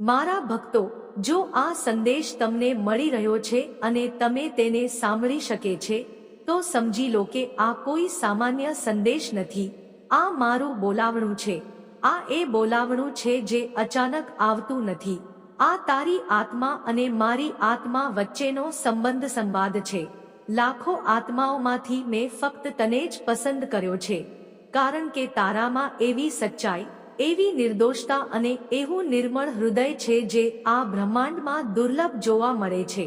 મારા ભક્તો, જો આ સંદેશ તમને મળી રહ્યો છે અને તમે તેને સાંભળી શકે છે, તો સમજી લો કે આ કોઈ સામાન્ય સંદેશ નથી. આ મારું બોલાવણું છે. આ એ બોલાવણું છે જે અચાનક આવતું નથી. આ તારી આત્મા અને મારી આત્મા વચ્ચેનો સંબંધ સંવાદ છે. લાખો આત્માઓમાંથી મેં ફક્ત તને જ પસંદ કર્યો છે. કારણ કે તારામાં એવી સચ્ચાઈ એવી નિર્દોષતા અને એવું નિર્મળ હૃદય છે જે આ બ્રહ્માંડમાં દુર્લભ જોવા મળે છે.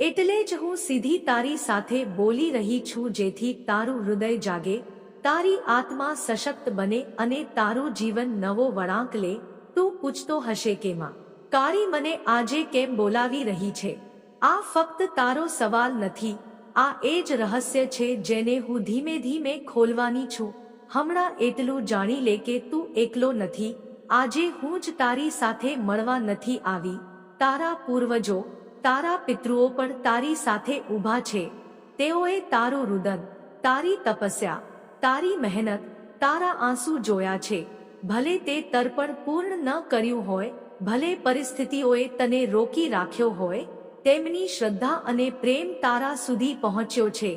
એટલે જ હું સીધી તારી સાથે બોલી રહી છું જેથી તારું હૃદય જાગે, તારી આત્મા સશક્ત બને અને તારું જીવન નવો વળાંક લે, તું પૂછતો હશે કે માં, કાળી મને આજે કેમ બોલાવી રહી છે? આ ફક્ત તારો સવાલ નથી, આ એ જ રહસ્ય છે જેને હું ધીમે ધીમે ખોલવાની છું. હમણાં એટલું જાણી લે કે તું એકલો નથી. આજે હું જ તારી સાથે મળવા નથી આવી. તારા પૂર્વજો, તારા પિતૃઓ પણ તારી સાથે ઊભા છે. તેઓએ તારું રુદન, તારી તપસ્યા, તારી મહેનત, તારા આંસુ જોયા છે. ભલે તે તર્પણ પૂર્ણ ન કર્યું હોય, ભલે પરિસ્થિતિઓએ તને રોકી રાખ્યો હોય, તેમની શ્રદ્ધા અને પ્રેમ તારા સુધી પહોંચ્યો છે.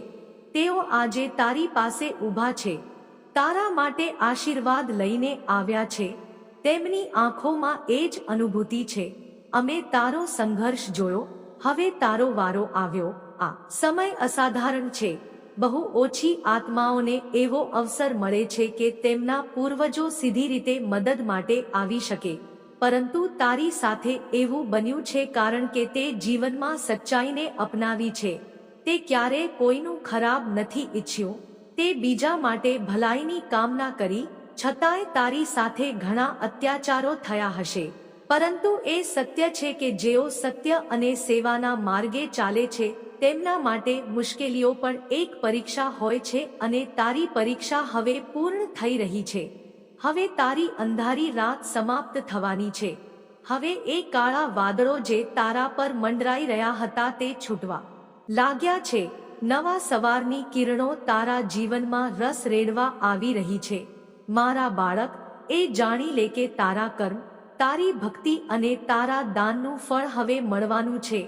તેઓ આજે તારી પાસે ઊભા છે. તારા માટે આશીર્વાદ લઈને આવ્યા છે. તેમની આંખોમાં એ જ અનુભૂતિ છે. અમે તારો સંઘર્ષ જોયો. હવે તારો વારો આવ્યો. આ સમય અસાધારણ છે. બહુ ઓછી આત્માઓને એવો અવસર મળે છે કે તેમના પૂર્વજો સીધી રીતે મદદ માટે આવી શકે. પરંતુ તારી સાથે એવું બન્યું છે કારણ કે તે જીવનમાં સચ્ચાઈને અપનાવી છે. તે ક્યારે કોઈનું ખરાબ નથી ઈચ્છ્યું. તે બીજા માટે ભલાઈની કામના કરી, છતાંય તારી સાથે ઘણા અત્યાચારો થયા હશે. પરંતુ એ સત્ય છે કે જેઓ સત્ય અને સેવાના માર્ગે ચાલે છે, તેમના માટે મુશ્કેલીઓ પણ એક પરીક્ષા હોય છે અને તારી પરીક્ષા હવે પૂર્ણ થઈ રહી છે. હવે તારી અંધારી રાત સમાપ્ત થવાની છે. હવે એ કાળા વાદળો જે તારા પર મંડરાઈ રહ્યા હતા તે છૂટવા લાગ્યા છે. નવા સવારની કિરણો તારા જીવનમાં રસ રેડવા આવી રહી છે. મારા બાળક, એ જાણી લે કે તારા કર્મ, તારી ભક્તિ અને તારા દાનનું ફળ હવે મળવાનું છે.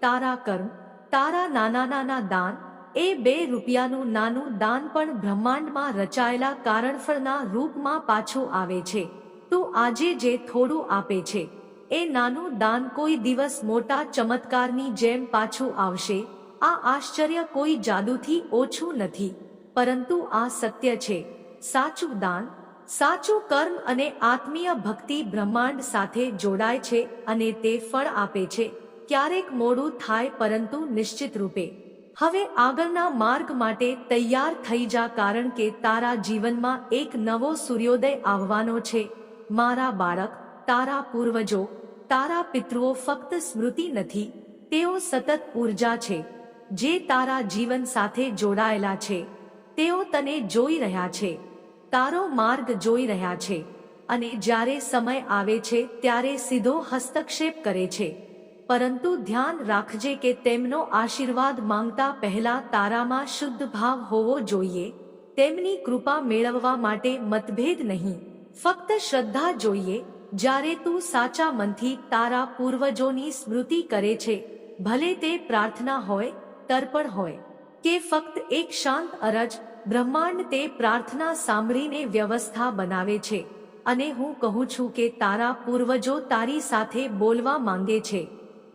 તારા કર્મ, તારા નાના નાના દાન, એ બે રૂપિયાનું નાનું દાન પણ બ્રહ્માંડમાં રચાયેલા કારણફળના રૂપમાં પાછું આવે છે. તું આજે જે થોડું આપે છે, એ નાનું દાન કોઈ દિવસ મોટા ચમત્કારની જેમ પાછું આવશે. આ આશ્ચર્ય કોઈ જાદુથી ઓછું નથી, પરંતુ આ સત્ય છે. સાચું દાન, સાચું કર્મ અને આત્મીય ભક્તિ બ્રહ્માંડ સાથે જોડાય છે અને તે ફળ આપે છે. ક્યારેક મોડું થાય પરંતુ નિશ્ચિત રૂપે. હવે આગળના માર્ગ માટે તૈયાર થઈ જા કારણ કે તારા જીવનમાં એક નવો સૂર્યોદય આવવાનો છે. મારા બાળક, તારા પૂર્વજો, તારા પિતૃઓ ફક્ત સ્મૃતિ નથી, તેઓ સતત ઊર્જા છે. જે તારા જીવન સાથે જોડાયેલા છે, તેઓ તને જોઈ રહ્યા છે. તારો માર્ગ જોઈ રહ્યા છે. અને જ્યારે સમય આવે છે, ત્યારે સીધો હસ્તક્ષેપ કરે છે. પરંતુ ધ્યાન રાખજે કે તેમનો આશીર્વાદ માંગતા પહેલા તારામાં શુદ્ધ ભાવ હોવો જોઈએ. તેમની કૃપા મેળવવા માટે મતભેદ નહીં. ફક્ત શ્રદ્ધા જોઈએ. જ્યારે તું સાચા મનથી તારા પૂર્વજોની સ્મૃતિ કરે છે, ભલે તે પ્રાર્થના હોય તર્પણ હોય કે ફક્ત એક શાંત અરજ બ્રહ્માંડ તે પ્રાર્થના સાંભળીને વ્યવસ્થા બનાવે છે. અને હું કહું છું કે તારા પૂર્વજો તારી સાથે બોલવા માંગે છે.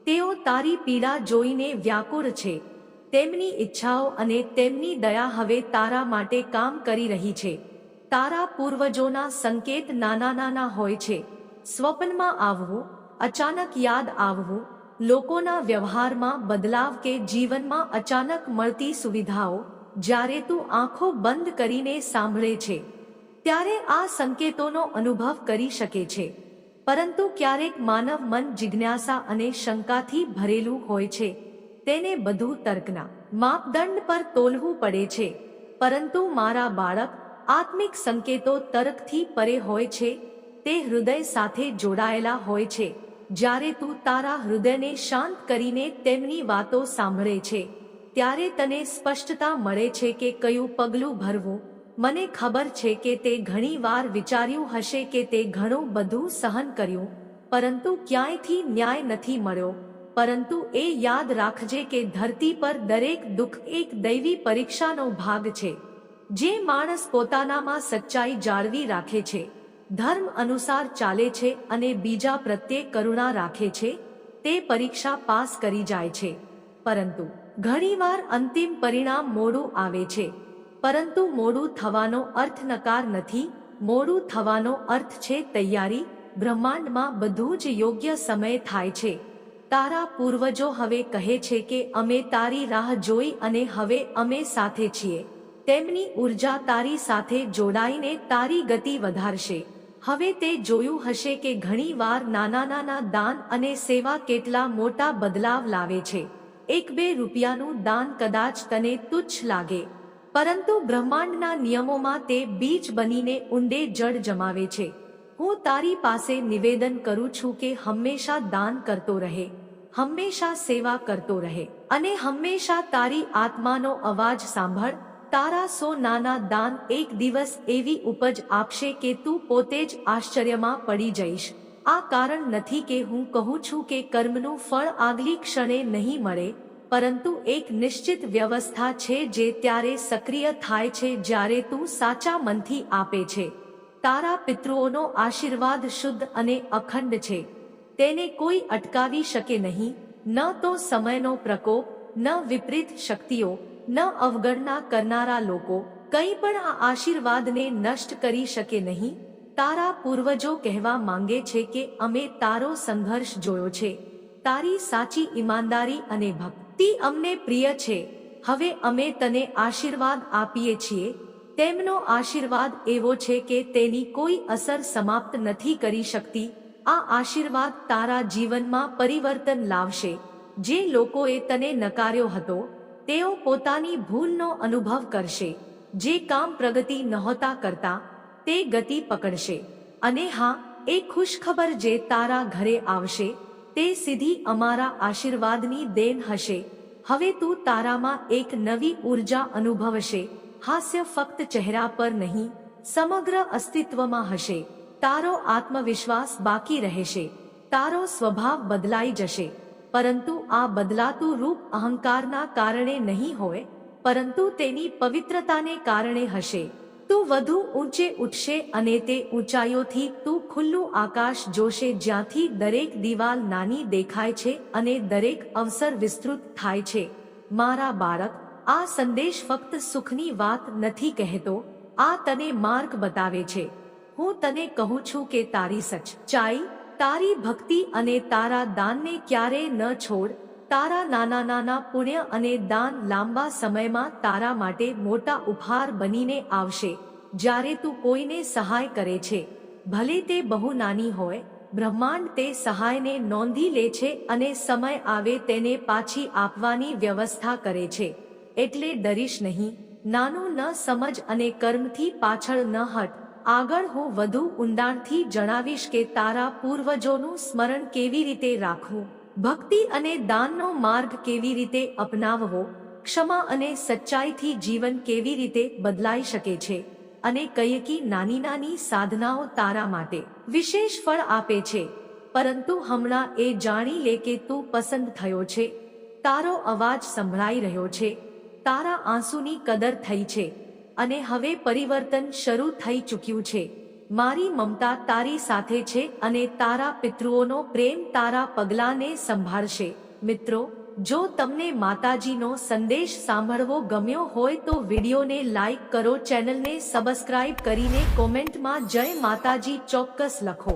તેઓ તારી પીડા જોઈને વ્યાકુળ છે. તેમની ઈચ્છાઓ અને તેમની દયા હવે તારા માટે કામ કરી રહી છે. તારા પૂર્વજોના સંકેત નાના નાના હોય છે. સ્વપ્નમાં આવવું, અચાનક યાદ આવવું લોકોના વ્યવહારમાં બદલાવ કે જીવનમાં અચાનક મળતી સુવિધાઓ જ્યારે તું આંખો બંધ કરીને સાંભળે છે, ત્યારે આ સંકેતોનો અનુભવ કરી શકે છે. પરંતુ ક્યારેક માનવ મન જિજ્ઞાસા અને શંકાથી ભરેલું હોય છે. તેને બધું તર્કના માપદંડ પર તોલવું પડે છે. પરંતુ મારા બાળક આત્મિક સંકેતો તર્કથી પરે હોય છે, તે હૃદય સાથે જોડાયેલા હોય છે. જ્યારે તું તારા હૃદયને શાંત કરીને તેમની વાતો સાંભળે છે, ત્યારે તને સ્પષ્ટતા મળે છે કે કયું પગલું ભરવું. મને ખબર છે કે તે ઘણી વાર વિચાર્યું હશે કે તે ઘણું બધું સહન કર્યું, પરંતુ ક્યાંયથી ન્યાય નથી મળ્યો. પરંતુ એ યાદ રાખજે કે ધરતી પર દરેક દુઃખ એક દૈવી પરીક્ષાનો ભાગ છે, જે માણસ પોતાનામાં સચ્ચાઈ જાળવી રાખે છે. ધર્મ અનુસાર ચાલે છે અને બીજા પ્રત્યે કરુણા રાખે છે, તે પરીક્ષા પાસ કરી જાય છે. પરંતુ ઘણીવાર અંતિમ પરિણામ મોડું આવે છે. પરંતુ મોડું થવાનો અર્થ નકાર નથી, મોડું થવાનો અર્થ છે તૈયારી, બ્રહ્માંડમાં બધું જ યોગ્ય સમય થાય છે. તારા પૂર્વજો હવે કહે છે કે અમે તારી રાહ જોઈ અને હવે અમે સાથે છીએ. તેમની ઊર્જા તારી સાથે જોડાઈને તારી ગતિ વધારશે. હવે તે જોયું હશે કે ઘણીવાર નાના નાના દાન અને સેવા કેટલા મોટા બદલાવ લાવે છે. એક બે રૂપિયાનું દાન કદાચ તને તુચ્છ લાગે. પરંતુ બ્રહ્માંડના નિયમોમાં તે બીજ બનીને ઊંડે જડ જમાવે છે. હું તારી પાસે નિવેદન કરું છું કે હંમેશા દાન કરતો રહે. હંમેશા સેવા કરતો રહે. અને હંમેશા તારી આત્માનો અવાજ સાંભળ. તારા સો નાના દાન એક દિવસ એવી ઉપજ આપશે કે તું પોતે જ આશ્ચર્યમાં પડી જઈશ. આ કારણ નથી કે હું કહું છું કે કર્મનું ફળ આગલી ક્ષણે નહીં મળે, પરંતુ એક નિશ્ચિત વ્યવસ્થા છે જે ત્યારે સક્રિય થાય છે જ્યારે તું સાચા મનથી આપે છે. તારા પિતૃઓનો આશીર્વાદ શુદ્ધ અને અખંડ છે. તેને કોઈ અટકાવી શકે નહીં, ન તો સમયનો પ્રકોપ, ન વિપરીત શક્તિઓ ન અવગણના કરનારા લોકો કંઈ પણ આ આશીર્વાદને નષ્ટ કરી શકે નહીં. તારા પૂર્વજો કહેવા માંગે છે કે અમે તારો સંઘર્ષ જોયો છે. તારી સાચી ઈમાનદારી અને ભક્તિ અમને પ્રિય છે. હવે અમે તને આશીર્વાદ આપીએ છીએ. તેમનો આશીર્વાદ એવો છે કે તેની કોઈ અસર સમાપ્ત નથી કરી શકતી. આ આશીર્વાદ તારા જીવનમાં પરિવર્તન લાવશે. જે લોકોએ તને નકાર્યો હતો તેઓ પોતાની ભૂલનો અનુભવ કરશે. જે કામ પ્રગતિ નહોતા કરતા, તે ગતિ પકડશે. અને હા, એ ખુશખબર જે તારા ઘરે આવશે, તે સીધી અમારા આશીર્વાદની દેન હશે. હવે તું તારામાં એક નવી ઊર્જા અનુભવશે. હાસ્ય ફક્ત ચહેરા પર નહીં, સમગ્ર અસ્તિત્વમાં હશે. તારો આત્મવિશ્વાસ બાકી રહેશે. તારો સ્વભાવ બદલાઈ જશે. પરંતુ આ બદલાતું રૂપ અહંકારના કારણે નહીં હોય, પરંતુ તેની પવિત્રતાને કારણે હશે. તું વધુ ઊંચે ઉઠશે અને તે ઊંચાઈઓથી તું ખુલ્લું આકાશ જોશે જ્યાંથી દરેક દિવાલ નાની દેખાય છે અને દરેક અવસર વિસ્તૃત થાય છે. મારા બાળક, આ સંદેશ ફક્ત સુખની વાત નથી કહેતો, આ તને માર્ગ બતાવે છે. હું તને કહું છું કે તારી સચ્ચાઈ તારી ભક્તિ અને તારા દાનને ક્યારેય ન છોડ. તારા નાના નાના પુણ્ય અને દાન લાંબા સમયમાં તારા માટે મોટા ઉપહાર બનીને આવશે. જ્યારે તું કોઈને સહાય કરે છે. ભલે તે બહુ નાની હોય, બ્રહ્માંડ તે સહાયને નોંધી લે છે અને સમય આવે તેને પાછી આપવાની વ્યવસ્થા કરે છે. એટલે ડરીશ નહીં. નાનું ન સમજ અને કર્મથી પાછળ ન હટ. આગળ હું વધુ ઊંડાણથી જણાવીશ કે તારા પૂર્વજોનું સ્મરણ કેવી રીતે રાખવું. ભક્તિ અને દાનનો માર્ગ કેવી રીતે અપનાવવો. ક્ષમા અને સચ્ચાઈથી જીવન કેવી રીતે બદલાઈ શકે છે. અને કયકી નાની નાની સાધનાઓ તારા માટે વિશેષ ફળ આપે છે. પરંતુ હમણાં એ જાણી લે કે તું પસંદ થયો છે. તારો અવાજ સંભળાઈ રહ્યો છે. તારા આંસુની કદર થઈ છે. અને હવે પરિવર્તન શરૂ થઈ ચૂક્યું છે. મારી મમતા તારી સાથે છે અને તારા પિતૃઓનો પ્રેમ તારા પગલાંને સંભાળશે. મિત્રો, જો તમને માતાજીનો સંદેશ સાંભળવો ગમ્યો હોય તો વિડીયોને લાઈક કરો, ચેનલને સબસ્ક્રાઇબ કરીને કોમેન્ટમાં જય માતાજી ચોક્કસ લખો.